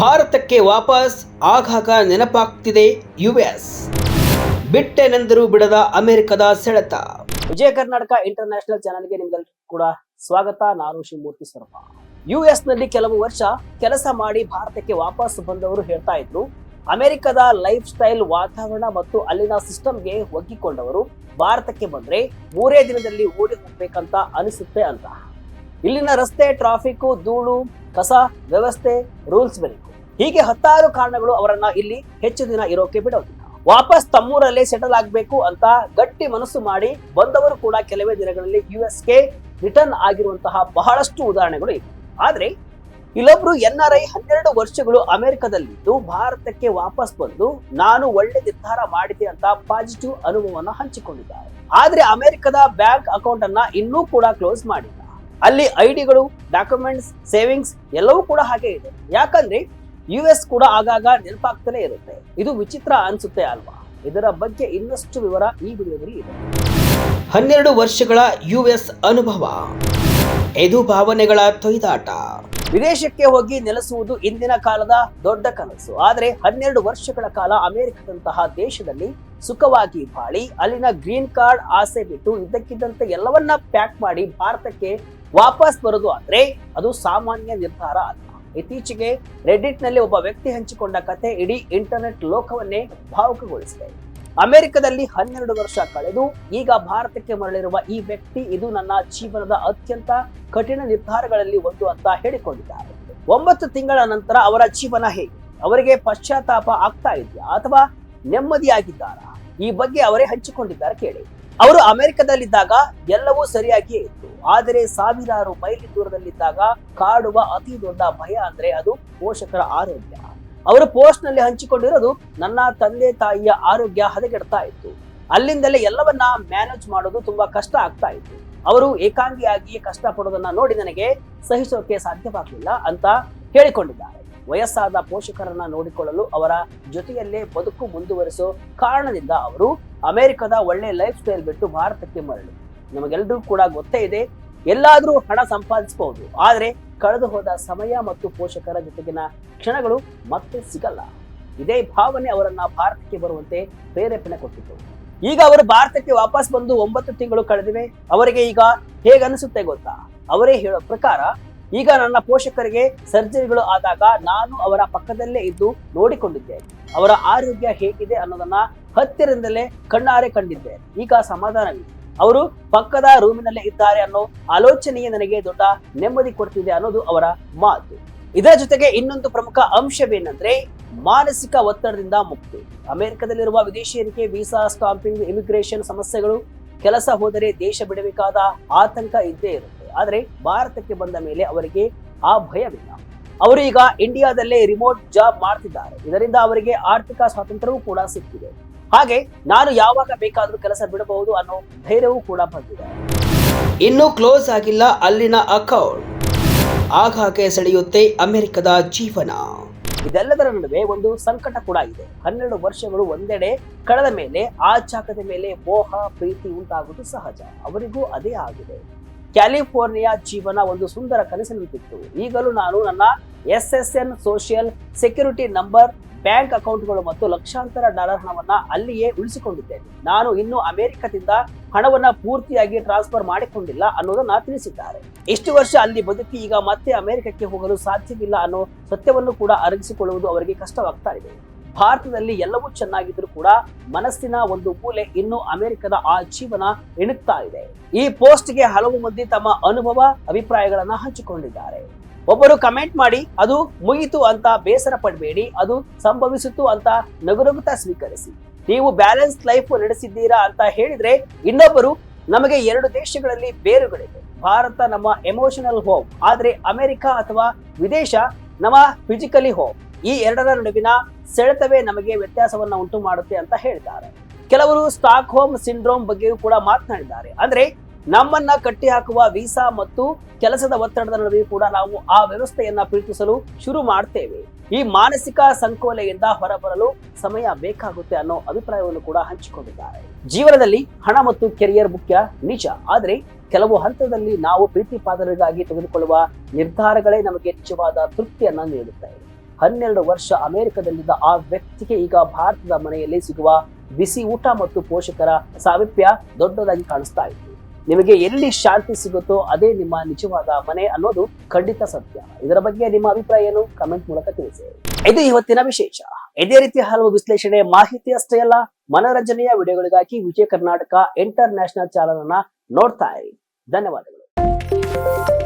ಭಾರತಕ್ಕೆ ವಾಪಸ್ ಆಗಾಗ ನೆನಪಾಗ್ತಿದೆ ಯುಎಸ್. ಬಿಟ್ಟೆನೆಂದರೂ ಬಿಡದ ಅಮೆರಿಕದ ಸೆಳೆತ. ವಿಜಯ ಕರ್ನಾಟಕ ಇಂಟರ್ನ್ಯಾಷನಲ್ ಚಾನಲ್ಗೆ ನಿಮ್ಗೆಲ್ಲರಿಗೂ ಕೂಡ ಸ್ವಾಗತ. ನಾನು ಶಿವಮೂರ್ತಿ ಸ್ವರೂಪ ಯುಎಸ್ನಲ್ಲಿ ಕೆಲವು ವರ್ಷ ಕೆಲಸ ಮಾಡಿ ಭಾರತಕ್ಕೆ ವಾಪಸ್ ಬಂದವರು ಹೇಳ್ತಾ ಇದ್ರು. ಅಮೆರಿಕದ ಲೈಫ್ ಸ್ಟೈಲ್, ವಾತಾವರಣ ಮತ್ತು ಅಲ್ಲಿನ ಸಿಸ್ಟಮ್ಗೆ ಒಗ್ಗಿಕೊಂಡವರು ಭಾರತಕ್ಕೆ ಬಂದ್ರೆ ಮೂರೇ ದಿನದಲ್ಲಿ ಓಡಿ ಹೋಗ್ಬೇಕಂತ ಅನಿಸುತ್ತೆ ಅಂತ. ಇಲ್ಲಿನ ರಸ್ತೆ ಟ್ರಾಫಿಕ್ ಧೂಳು ಕಸ, ವ್ಯವಸ್ಥೆ, ರೂಲ್ಸ್ ಬೇಕು. ಹೀಗೆ ಹತ್ತಾರು ಕಾರಣಗಳು ಅವರನ್ನ ಇಲ್ಲಿ ಹೆಚ್ಚು ದಿನ ಇರೋಕೆ ಬಿಡೋದಿಲ್ಲ. ವಾಪಸ್ ತಮ್ಮೂರಲ್ಲೇ ಸೆಟಲ್ ಆಗ್ಬೇಕು ಅಂತ ಗಟ್ಟಿ ಮನಸ್ಸು ಮಾಡಿ ಬಂದವರು ಕೂಡ ಕೆಲವೇ ದಿನಗಳಲ್ಲಿ ಯುಎಸ್ಗೆ ರಿಟರ್ನ್ ಆಗಿರುವಂತಹ ಬಹಳಷ್ಟು ಉದಾಹರಣೆಗಳು ಇವೆ. ಆದ್ರೆ, ಇಲ್ಲೊಬ್ರು ಎನ್ ಆರ್ ಐ ಹನ್ನೆರಡು ವರ್ಷಗಳು ಅಮೆರಿಕದಲ್ಲಿದ್ದು ಭಾರತಕ್ಕೆ ವಾಪಸ್ ಬಂದು ನಾನು ಒಳ್ಳೆ ನಿರ್ಧಾರ ಮಾಡಿದೆ ಅಂತ ಪಾಸಿಟಿವ್ ಅನುಭವವನ್ನ ಹಂಚಿಕೊಂಡಿದ್ದಾರೆ. ಆದ್ರೆ ಅಮೆರಿಕದ ಬ್ಯಾಂಕ್ ಅಕೌಂಟ್ ಅನ್ನ ಇನ್ನೂ ಕೂಡ ಕ್ಲೋಸ್ ಮಾಡಿಲ್ಲ. ಅಲ್ಲಿ ಐಡಿಗಳು, ಡಾಕ್ಯುಮೆಂಟ್ಸ್, ಸೇವಿಂಗ್ಸ್ ಎಲ್ಲವೂ ಕೂಡ ಹಾಗೆ ಇದೆ. ಯಾಕಂದ್ರೆ ಯು ಎಸ್ ಕೂಡ ಆಗಾಗ ನೆನಪಾಗ್ತಾನೆ ಇರುತ್ತೆ. ಇದು ವಿಚಿತ್ರ ಅನ್ಸುತ್ತೆ ಅಲ್ವಾ? ಇದರ ಬಗ್ಗೆ ಇನ್ನಷ್ಟು ವಿವರ ಈ ವಿಡಿಯೋದಲ್ಲಿ ಇದೆ. ಹನ್ನೆರಡು ವರ್ಷಗಳ ಯು ಎಸ್ ಅನುಭವ. ಇದು ಭಾವನೆಗಳ ತೊಯ್ದಾಟ. ವಿದೇಶಕ್ಕೆ ಹೋಗಿ ನೆಲೆಸುವುದು ಇಂದಿನ ಕಾಲದ ದೊಡ್ಡ ಕನಸು. ಆದರೆ ಹನ್ನೆರಡು ವರ್ಷಗಳ ಕಾಲ ಅಮೆರಿಕದಂತಹ ದೇಶದಲ್ಲಿ ಸುಖವಾಗಿ ಬಾಳಿ, ಅಲ್ಲಿನ ಗ್ರೀನ್ ಕಾರ್ಡ್ ಆಸೆ ಬಿಟ್ಟು ಇದ್ದಕ್ಕಿದ್ದಂತೆ ಎಲ್ಲವನ್ನ ಪ್ಯಾಕ್ ಮಾಡಿ ಭಾರತಕ್ಕೆ ವಾಪಸ್ ಬರೋದು ಅಂದ್ರೆ ಅದು ಸಾಮಾನ್ಯ ನಿರ್ಧಾರ ಅಲ್ಲ. ಇತ್ತೀಚೆಗೆ ರೆಡಿಟ್ನಲ್ಲಿ ಒಬ್ಬ ವ್ಯಕ್ತಿ ಹಂಚಿಕೊಂಡ ಕತೆ ಇಡೀ ಇಂಟರ್ನೆಟ್ ಲೋಕವನ್ನೇ ಭಾವುಕಗೊಳಿಸಿದೆ. ಅಮೆರಿಕದಲ್ಲಿ ಹನ್ನೆರಡು ವರ್ಷ ಕಳೆದು ಈಗ ಭಾರತಕ್ಕೆ ಮರಳಿರುವ ಈ ವ್ಯಕ್ತಿ ಇದು ನನ್ನ ಜೀವನದ ಅತ್ಯಂತ ಕಠಿಣ ನಿರ್ಧಾರಗಳಲ್ಲಿ ಒಂದು ಅಂತ ಹೇಳಿಕೊಂಡಿದ್ದಾರೆ. ಒಂಬತ್ತು ತಿಂಗಳ ನಂತರ ಅವರ ಜೀವನ ಹೇಗೆ? ಅವರಿಗೆ ಪಶ್ಚಾತ್ತಾಪ ಆಗ್ತಾ ಇದೆಯಾ ಅಥವಾ ನೆಮ್ಮದಿಯಾಗಿದ್ದಾರಾ? ಈ ಬಗ್ಗೆ ಅವರೇ ಹಂಚಿಕೊಂಡಿದ್ದಾರೆ ಕೇಳಿ. ಅವರು ಅಮೆರಿಕದಲ್ಲಿದ್ದಾಗ ಎಲ್ಲವೂ ಸರಿಯಾಗಿಯೇ ಇತ್ತು. ಆದರೆ ಸಾವಿರಾರು ಮೈಲಿ ದೂರದಲ್ಲಿದ್ದಾಗ ಕಾಡುವ ಅತಿ ದೊಡ್ಡ ಭಯ ಅಂದ್ರೆ ಅದು ಪೋಷಕರ ಆರೋಗ್ಯ. ಅವರು ಪೋಸ್ಟ್ನಲ್ಲಿ ಹಂಚಿಕೊಂಡಿರೋದು, ನನ್ನ ತಂದೆ ತಾಯಿಯ ಆರೋಗ್ಯ ಹದಗೆಡ್ತಾ ಇತ್ತು. ಅಲ್ಲಿಂದಲೇ ಎಲ್ಲವನ್ನ ಮ್ಯಾನೇಜ್ ಮಾಡೋದು ತುಂಬಾ ಕಷ್ಟ ಆಗ್ತಾ ಇತ್ತು. ಅವರು ಏಕಾಂಗಿಯಾಗಿ ಕಷ್ಟ ಪಡೋದನ್ನ ನೋಡಿ ನನಗೆ ಸಹಿಸೋಕೆ ಸಾಧ್ಯವಾಗಲಿಲ್ಲ ಅಂತ ಹೇಳಿಕೊಂಡಿದ್ದಾರೆ. ವಯಸ್ಸಾದ ಪೋಷಕರನ್ನ ನೋಡಿಕೊಳ್ಳಲು ಅವರ ಜೊತೆಯಲ್ಲೇ ಬದುಕು ಮುಂದುವರಿಸೋ ಕಾರಣದಿಂದ ಅವರು ಅಮೆರಿಕದ ಒಳ್ಳೆ ಲೈಫ್ ಸ್ಟೈಲ್ ಬಿಟ್ಟು ಭಾರತಕ್ಕೆ ಮರಳಿ. ನಮಗೆಲ್ಲರೂ ಕೂಡ ಗೊತ್ತೇ ಇದೆ, ಎಲ್ಲಾದ್ರೂ ಹಣ ಸಂಪಾದಿಸಬಹುದು ಆದರೆ ಕಳೆದು ಹೋದ ಸಮಯ ಮತ್ತು ಪೋಷಕರ ಜೊತೆಗಿನ ಕ್ಷಣಗಳು ಮತ್ತೆ ಸಿಗಲ್ಲ. ಇದೇ ಭಾವನೆ ಅವರನ್ನ ಭಾರತಕ್ಕೆ ಬರುವಂತೆ ಪ್ರೇರೇಪಣೆ ಕೊಟ್ಟಿತು. ಈಗ ಅವರು ಭಾರತಕ್ಕೆ ವಾಪಸ್ ಬಂದು ಒಂಬತ್ತು ತಿಂಗಳು ಕಳೆದಿವೆ. ಅವರಿಗೆ ಈಗ ಹೇಗನ್ನಿಸುತ್ತೆ ಗೊತ್ತಾ? ಅವರೇ ಹೇಳೋ ಪ್ರಕಾರ, ಈಗ ನನ್ನ ಪೋಷಕರಿಗೆ ಸರ್ಜರಿಗಳು ಆದಾಗ ನಾನು ಅವರ ಪಕ್ಕದಲ್ಲೇ ಇದ್ದು ನೋಡಿಕೊಂಡಿದ್ದೆ. ಅವರ ಆರೋಗ್ಯ ಹೇಗಿದೆ ಅನ್ನೋದನ್ನ ಹತ್ತಿರದಿಂದಲೇ ಕಣ್ಣಾರೆ ಕಂಡಿದ್ದೆ. ಈಗ ಸಮಾಧಾನವಿದೆ ಅವರು ಪಕ್ಕದ ರೂಮಿನಲ್ಲೇ ಇದ್ದಾರೆ ಅನ್ನೋ ಆಲೋಚನೆಯೇ ನನಗೆ ದೊಡ್ಡ ನೆಮ್ಮದಿ ಕೊಡ್ತಿದೆ ಅನ್ನೋದು ಅವರ ಮಾತು. ಇದರ ಜೊತೆಗೆ ಇನ್ನೊಂದು ಪ್ರಮುಖ ಅಂಶವೇನೆಂದ್ರೆ ಮಾನಸಿಕ ಒತ್ತಡದಿಂದ ಮುಕ್ತಿ. ಅಮೆರಿಕದಲ್ಲಿರುವ ವಿದೇಶಿಯರಿಗೆ ವೀಸಾ ಸ್ಟಾಂಪಿಂಗ್, ಇಮಿಗ್ರೇಷನ್ ಸಮಸ್ಯೆಗಳು ಕೆಲಸ ಹೋದರೆ ದೇಶ ಬಿಡಬೇಕಾದ ಆತಂಕ ಇದ್ದೇ ಇರುತ್ತೆ. ಆದರೆ ಭಾರತಕ್ಕೆ ಬಂದ ಮೇಲೆ ಅವರಿಗೆ ಆ ಭಯವಿಲ್ಲ. ಅವರು ಈಗ ಇಂಡಿಯಾದಲ್ಲೇ ರಿಮೋಟ್ ಜಾಬ್ ಮಾಡ್ತಿದ್ದಾರೆ. ಇದರಿಂದ ಅವರಿಗೆ ಆರ್ಥಿಕ ಸ್ವಾತಂತ್ರ್ಯವೂ ಕೂಡ ಸಿಕ್ಕಿದೆ. ಹಾಗೆ ನಾನು ಯಾವಾಗ ಬೇಕಾದರೂ ಕೆಲಸ ಬಿಡಬಹುದು ಅನ್ನೋ ಧೈರ್ಯವೂ ಕೂಡ ಬಂದಿದೆ. ಇನ್ನೂ ಕ್ಲೋಸ್ ಆಗಿಲ್ಲ ಅಲ್ಲಿನ ಅಕೌಂಟ್. ಆಗಾಗ್ಗೆ ಸೆಳೆಯುತ್ತೆ ಅಮೆರಿಕದ ಜೀವನ. ಇದೆಲ್ಲದರ ನಡುವೆ ಒಂದು ಸಂಕಟ ಕೂಡ ಇದೆ. ಹನ್ನೆರಡು ವರ್ಷಗಳು ಒಂದೆಡೆ ಕಳೆದ ಮೇಲೆ ಆ ಜಾಗದ ಮೇಲೆ ಮೋಹ ಪ್ರೀತಿ ಉಂಟಾಗುವುದು ಸಹಜ. ಅವರಿಗೂ ಅದೇ ಆಗಿದೆ. ಕ್ಯಾಲಿಫೋರ್ನಿಯಾ ಜೀವನ ಒಂದು ಸುಂದರ ಕನಸಿನಂತಿತ್ತು. ಈಗಲೂ ನಾನು ನನ್ನ S S N social security number bank ಅಕೌಂಟ್ಗಳು ಮತ್ತು ಲಕ್ಷಾಂತರ ಡಾಲರ್ ಹಣವನ್ನ ಅಲ್ಲಿಯೇ ಉಳಿಸಿಕೊಂಡಿದ್ದೇನೆ. ನಾನು ಇನ್ನು ಅಮೆರಿಕದಿಂದ ಹಣವನ್ನ ಪೂರ್ತಿಯಾಗಿ ಟ್ರಾನ್ಸ್ಫರ್ ಮಾಡಿಕೊಂಡಿಲ್ಲ ಅನ್ನೋದನ್ನ ತಿಳಿಸಿದ್ದಾರೆ. ಇಷ್ಟು ವರ್ಷ ಅಲ್ಲಿ ಬದುಕಿ ಈಗ ಮತ್ತೆ ಅಮೆರಿಕಕ್ಕೆ ಹೋಗಲು ಸಾಧ್ಯವಿಲ್ಲ ಅನ್ನೋ ಸತ್ಯವನ್ನು ಕೂಡ ಅರಗಿಸಿಕೊಳ್ಳುವುದು ಅವರಿಗೆ ಕಷ್ಟವಾಗ್ತಾ ಇದೆ. ಭಾರತದಲ್ಲಿ ಎಲ್ಲವೂ ಚೆನ್ನಾಗಿದ್ರು ಕೂಡ ಮನಸ್ಸಿನ ಒಂದು ಮೂಲೆ ಇನ್ನು ಅಮೆರಿಕದ ಆ ಜೀವನ ಎಣುತ್ತಾ ಇದೆ. ಈ ಪೋಸ್ಟ್ಗೆ ಹಲವು ಮಂದಿ ತಮ್ಮ ಅನುಭವ, ಅಭಿಪ್ರಾಯಗಳನ್ನ ಹಂಚಿಕೊಂಡಿದ್ದಾರೆ. ಒಬ್ಬರು ಕಮೆಂಟ್ ಮಾಡಿ, ಅದು ಮುಗಿತು ಅಂತ ಬೇಸರ ಪಡಬೇಡಿ, ಅದು ಸಂಭವಿಸಿತು ಅಂತ ನಗುನಗುತ್ತಾ ಸ್ವೀಕರಿಸಿ. ನೀವು ಬ್ಯಾಲೆನ್ಸ್ ಲೈಫ್ ನಡೆಸಿದ್ದೀರಾ ಅಂತ ಹೇಳಿದ್ರೆ ಇನ್ನೊಬ್ಬರು ನಮಗೆ ಎರಡು ದೇಶಗಳಲ್ಲಿ ಬೇರುಗಳಿವೆ. ಭಾರತ ನಮ್ಮ ಎಮೋಷನಲ್ ಹೋಮ್ ಆದ್ರೆ ಅಮೆರಿಕ ಅಥವಾ ವಿದೇಶ ನಮ್ಮ ಫಿಸಿಕಲಿ ಹೋಮ್ ಈ ಎರಡರ ನಡುವಿನ ಸೆಳೆತವೇ ನಮಗೆ ವ್ಯತ್ಯಾಸವನ್ನ ಉಂಟು ಮಾಡುತ್ತೆ ಅಂತ ಹೇಳಿದ್ದಾರೆ ಕೆಲವರು ಸ್ಟಾಕ್ ಹೋಮ್ ಸಿಂಡ್ರೋಮ್ ಬಗ್ಗೆಯೂ ಕೂಡ ಮಾತನಾಡಿದ್ದಾರೆ. ಅಂದ್ರೆ ನಮ್ಮನ್ನ ಕಟ್ಟಿ ಹಾಕುವ ವೀಸಾ ಮತ್ತು ಕೆಲಸದ ಒತ್ತಡದ ನಡುವೆ ಕೂಡ ನಾವು ಆ ವ್ಯವಸ್ಥೆಯನ್ನ ಪ್ರೀತಿಸಲು ಶುರು ಮಾಡ್ತೇವೆ. ಈ ಮಾನಸಿಕ ಸಂಕೋಲೆಯಿಂದ ಹೊರಬರಲು ಸಮಯ ಬೇಕಾಗುತ್ತೆ ಅನ್ನೋ ಅಭಿಪ್ರಾಯವನ್ನು ಕೂಡ ಹಂಚಿಕೊಂಡಿದ್ದಾರೆ. ಜೀವನದಲ್ಲಿ ಹಣ ಮತ್ತು ಕೆರಿಯರ್ ಮುಖ್ಯ ನಿಜ, ಆದರೆ ಕೆಲವು ಹಂತದಲ್ಲಿ ನಾವು ಪ್ರೀತಿ ಪಾತ್ರರಿಗಾಗಿ ತೆಗೆದುಕೊಳ್ಳುವ ನಿರ್ಧಾರಗಳೇ ನಮಗೆ ನಿಜವಾದ ತೃಪ್ತಿಯನ್ನ ನೀಡುತ್ತವೆ ಹನ್ನೆರಡು ವರ್ಷ ಅಮೆರಿಕದಲ್ಲಿದ್ದ ಆ ವ್ಯಕ್ತಿಗೆ ಈಗ ಭಾರತದ ಮನೆಯಲ್ಲಿ ಸಿಗುವ ಬಿಸಿ ಊಟ ಮತ್ತು ಪೋಷಕರ ಸಾಮೀಪ್ಯ ದೊಡ್ಡದಾಗಿ ಕಾಣಿಸ್ತಾ ಇತ್ತು. ನಿಮಗೆ ಎಲ್ಲಿ ಶಾಂತಿ ಸಿಗುತ್ತೋ ಅದೇ ನಿಮ್ಮ ನಿಜವಾದ ಮನೆ ಅನ್ನೋದು ಖಂಡಿತ ಸತ್ಯ. ಇದರ ಬಗ್ಗೆ ನಿಮ್ಮ ಅಭಿಪ್ರಾಯ ಏನು? ಕಮೆಂಟ್ ಮೂಲಕ ತಿಳಿಸಿ. ಇದು ಇವತ್ತಿನ ವಿಶೇಷ. ಇದೇ ರೀತಿ ಹಲವು ವಿಶ್ಲೇಷಣೆ ಮಾಹಿತಿ ಅಷ್ಟೇ ಅಲ್ಲ, ಮನೋರಂಜನೆಯ ವಿಡಿಯೋಗಳಿಗಾಗಿ Vijaya Karnataka international channel ಅನ್ನ ನೋಡ್ತಾ ಇರಿ. ಧನ್ಯವಾದಗಳು.